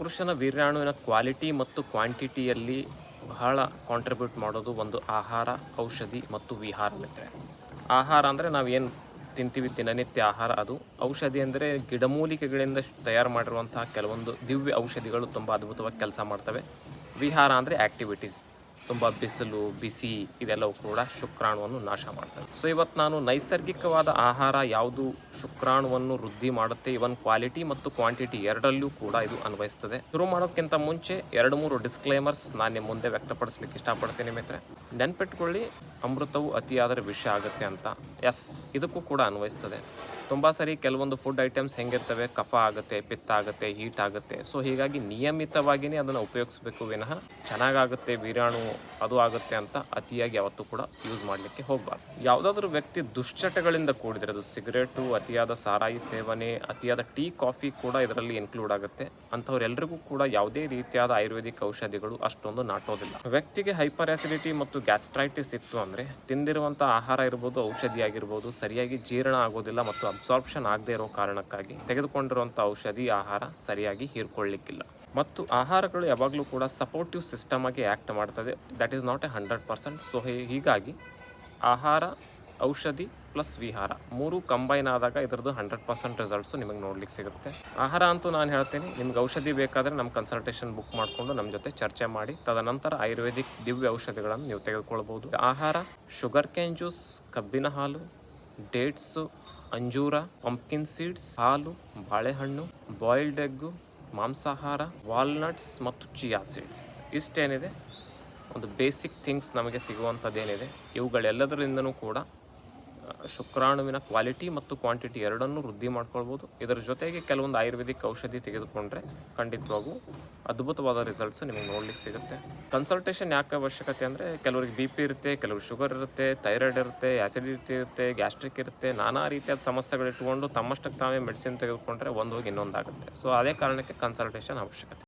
ಪುರುಷನ ವೀರ್ಯಾಣುವಿನ ಕ್ವಾಲಿಟಿ ಮತ್ತು ಕ್ವಾಂಟಿಟಿಯಲ್ಲಿ ಬಹಳ ಕಾಂಟ್ರಿಬ್ಯೂಟ್ ಮಾಡೋದು ಒಂದು ಆಹಾರ, ಔಷಧಿ ಮತ್ತು ವಿಹಾರ ಮಿತ್ರ ಆಹಾರ ಅಂದರೆ ನಾವೇನು ತಿಂತೀವಿ, ದಿನನಿತ್ಯ ಆಹಾರ ಅದು. ಔಷಧಿ ಅಂದರೆ ಗಿಡಮೂಲಿಕೆಗಳಿಂದ ತಯಾರು ಮಾಡಿರುವಂತಹ ಕೆಲವೊಂದು ದಿವ್ಯ ಔಷಧಿಗಳು ತುಂಬ ಅದ್ಭುತವಾಗಿ ಕೆಲಸ ಮಾಡ್ತವೆ. ವಿಹಾರ ಅಂದರೆ ಆ್ಯಕ್ಟಿವಿಟೀಸ್ ತುಂಬ ಬಿಸಿಲು, ಬಿಸಿ ಇದೆಲ್ಲವೂ ಕೂಡ ಶುಕ್ರಾಣುವನ್ನು ನಾಶ ಮಾಡ್ತವೆ. ಸೊ ಇವತ್ತು ನಾನು ನೈಸರ್ಗಿಕವಾದ ಆಹಾರ ಯಾವುದು ಶುಕ್ರಾಣುವನ್ನು ವೃದ್ಧಿ ಮಾಡುತ್ತೆ ಇವನ್ ಕ್ವಾಲಿಟಿ ಮತ್ತು ಕ್ವಾಂಟಿಟಿ ಎರಡರಲ್ಲೂ ಕೂಡ ಇದು ಅನ್ವಯಿಸ್ತದೆ. ಶುರು ಮಾಡೋದಕ್ಕಿಂತ ಮುಂಚೆ ಎರಡು ಮೂರು ಡಿಸ್ಕ್ಲೇಮರ್ಸ್ ನಾನು ನಿಮ್ಮ ಮುಂದೆ ವ್ಯಕ್ತಪಡಿಸ್ಲಿಕ್ಕೆ ಇಷ್ಟಪಡ್ತೀನಿ ಮಿತ್ರ ನೆನ್ಪಿಟ್ಕೊಳ್ಳಿ, ಅಮೃತವು ಅತಿಯಾದರೆ ವಿಷ ಆಗುತ್ತೆ ಅಂತ. ಎಸ್ ಇದಕ್ಕೂ ಕೂಡ ಅನ್ವಯಿಸ್ತದೆ. ತುಂಬ ಸರಿ ಕೆಲವೊಂದು ಫುಡ್ ಐಟಮ್ಸ್ ಹೆಂಗಿರ್ತವೆ? ಕಫ ಆಗುತ್ತೆ, ಪಿತ್ತ ಆಗುತ್ತೆ ಹೀಟ್ ಆಗುತ್ತೆ. ಸೊ ಹೀಗಾಗಿ ನಿಯಮಿತವಾಗಿಯೇ ಅದನ್ನು ಉಪಯೋಗಿಸಬೇಕು ವಿನಃ. ಚೆನ್ನಾಗಾಗುತ್ತೆ ವೀರ್ಯಾಣು ಅದು ಆಗುತ್ತೆ ಅಂತ ಅತಿಯಾಗಿ ಯಾವತ್ತೂ ಕೂಡ ಯೂಸ್ ಮಾಡಲಿಕ್ಕೆ ಹೋಗಬಾರ್ದು. ಯಾವುದಾದ್ರೂ ವ್ಯಕ್ತಿ ದುಶ್ಚಟಗಳಿಂದ ಕೂಡಿದರೆ, ಅದು ಸಿಗರೇಟು, ಅತಿಯಾದ ಸಾರಾಯಿ ಸೇವನೆ, ಅತಿಯಾದ ಟೀ, ಕಾಫಿ ಕೂಡ ಇದರಲ್ಲಿ ಇನ್ಕ್ಲೂಡ್ ಆಗುತ್ತೆ. ಅಂಥವ್ರೆಲ್ರಿಗೂ ಕೂಡ ಯಾವುದೇ ರೀತಿಯಾದ ಆಯುರ್ವೇದಿಕ್ ಔಷಧಿಗಳು ಅಷ್ಟೊಂದು ನಾಟೋದಿಲ್ಲ. ವ್ಯಕ್ತಿಗೆ ಹೈಪರ್ ಆಸಿಡಿಟಿ ಮತ್ತು ಗ್ಯಾಸ್ಟ್ರೈಟಿಸ್ ಇತ್ತು ಅಂದರೆ, ತಿಂದಿರುವಂಥ ಆಹಾರ ಇರ್ಬೋದು, ಔಷಧಿ ಆಗಿರ್ಬೋದು, ಸರಿಯಾಗಿ ಜೀರ್ಣ ಆಗೋದಿಲ್ಲ ಮತ್ತು ಅಬ್ಸಾರ್ಪ್ಷನ್ ಆಗದೇ ಇರೋ ಕಾರಣಕ್ಕಾಗಿ ತೆಗೆದುಕೊಂಡಿರುವಂಥ ಔಷಧಿ, ಆಹಾರ ಸರಿಯಾಗಿ ಹೀರ್ಕೊಳ್ಳಿಕ್ಕಿಲ್ಲ. ಮತ್ತು ಆಹಾರಗಳು ಯಾವಾಗಲೂ ಕೂಡ ಸಪೋರ್ಟಿವ್ ಸಿಸ್ಟಮ್ ಆಗಿ ಆ್ಯಕ್ಟ್ ಮಾಡ್ತದೆ. That is not a hundred percent so ಹೀಗಾಗಿ ಆಹಾರ, ಔಷಧಿ ಪ್ಲಸ್ ವಿಹಾರ ಮೂರು ಕಂಬೈನ್ ಆದಾಗ ಇದರದ್ದು ಹಂಡ್ರೆಡ್ ಪರ್ಸೆಂಟ್ ರಿಸಲ್ಟ್ಸು ನಿಮಗೆ ನೋಡ್ಲಿಕ್ಕೆ ಸಿಗುತ್ತೆ. ಆಹಾರ ಅಂತೂ ನಾನು ಹೇಳ್ತೀನಿ, ನಿಮ್ಗೆ ಔಷಧಿ ಬೇಕಾದರೆ ನಮ್ಮ ಕನ್ಸಲ್ಟೇಷನ್ ಬುಕ್ ಮಾಡಿಕೊಂಡು ನಮ್ಮ ಜೊತೆ ಚರ್ಚೆ ಮಾಡಿ, ತದನಂತರ ಆಯುರ್ವೇದಿಕ್ ದಿವ್ಯ ಔಷಧಿಗಳನ್ನು ನೀವು ತೆಗೆದುಕೊಳ್ಬೋದು. ಆಹಾರ ಶುಗರ್ ಕೇನ್ ಜ್ಯೂಸ್ ಕಬ್ಬಿನ ಹಾಲು ಡೇಟ್ಸು ಅಂಜೂರ ಪಂಪ್ಕಿನ್ ಸೀಡ್ಸ್ ಹಾಲು, ಬಾಳೆಹಣ್ಣು ಬಾಯ್ಲ್ಡ್ ಎಗ್ಗು ಮಾಂಸಾಹಾರ ವಾಲ್ನಟ್ಸ್ ಮತ್ತು ಚಿಯಾ ಸೀಡ್ಸ್ ಇಷ್ಟೇನಿದೆ? ಒಂದು ಬೇಸಿಕ್ ಥಿಂಗ್ಸ್ ನಮಗೆ ಸಿಗುವಂಥದ್ದೇನಿದೆ? ಇವುಗಳೆಲ್ಲದರಿಂದನೂ ಕೂಡ ಶುಕ್ರಾಣುವಿನ ಕ್ವಾಲಿಟಿ ಮತ್ತು ಕ್ವಾಂಟಿಟಿ ಎರಡನ್ನೂ ವೃದ್ಧಿ ಮಾಡ್ಕೊಳ್ಬೋದು. ಇದರ ಜೊತೆಗೆ ಕೆಲವೊಂದು ಆಯುರ್ವೇದಿಕ್ ಔಷಧಿ ತೆಗೆದುಕೊಂಡ್ರೆ ಖಂಡಿತವಾಗೂ ಅದ್ಭುತವಾದ ರಿಸಲ್ಟ್ಸ್ ನಿಮಗೆ ನೋಡ್ಲಿಕ್ಕೆ ಸಿಗುತ್ತೆ. ಕನ್ಸಲ್ಟೇಷನ್ ಯಾಕೆ ಅವಶ್ಯಕತೆ ಅಂದರೆ ಕೆಲವರಿಗೆ ಬಿ ಪಿ ಇರುತ್ತೆ, ಕೆಲವ್ರಿಗೆ ಶುಗರ್ ಇರುತ್ತೆ ಥೈರಾಯ್ಡ್ ಇರುತ್ತೆ ಆ್ಯಸಿಡಿಟಿ ಇರುತ್ತೆ ಗ್ಯಾಸ್ಟ್ರಿಕ್ ಇರುತ್ತೆ, ನಾನಾ ರೀತಿಯಾದ ಸಮಸ್ಯೆಗಳು ಇಟ್ಕೊಂಡು ತಮ್ಮಷ್ಟಕ್ಕೆ ತಾವೇ ಮೆಡಿಸಿನ್ ತೆಗೆದುಕೊಂಡ್ರೆ ಒಂದು ಹೋಗಿ ಇನ್ನೊಂದಾಗುತ್ತೆ. ಸೊ ಅದೇ ಕಾರಣಕ್ಕೆ ಕನ್ಸಲ್ಟೇಷನ್ ಅವಶ್ಯಕತೆ.